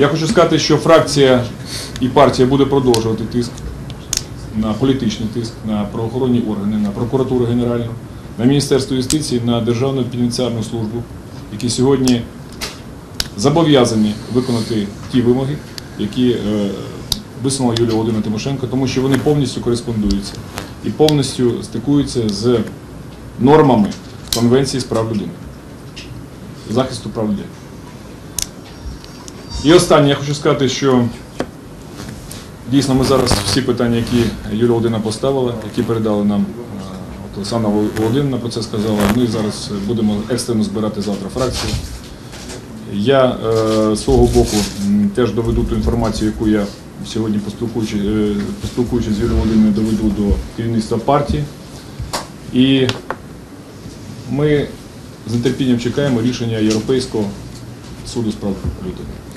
Я хочу сказати, що фракція і партія буде продовжувати тиск на політичний тиск на правоохоронні органи, на прокуратуру генеральну, на Міністерство юстиції, на Державну пенітенціарну службу, які сьогодні зобов'язані виконати ті вимоги, які е, висунула Юлія Володимирівна Тимошенко, тому що вони повністю кореспондуються і повністю стикуються з нормами Конвенції з прав людини, захисту прав людини. І останнє, я хочу сказати, що дійсно ми зараз всі питання, які Юлія Володимирівна поставила, які передали нам е, от Олександра Володимирівна про це сказала, ми зараз будемо екстрено збирати завтра фракцію. Я е, з свого боку теж доведу ту інформацію, яку я сьогодні поспілкуючи, е, поспілкуючись з Юлією Володимирівною, доведу до керівництва партії. І ми з нетерпінням чекаємо рішення Європейського суду з прав людини.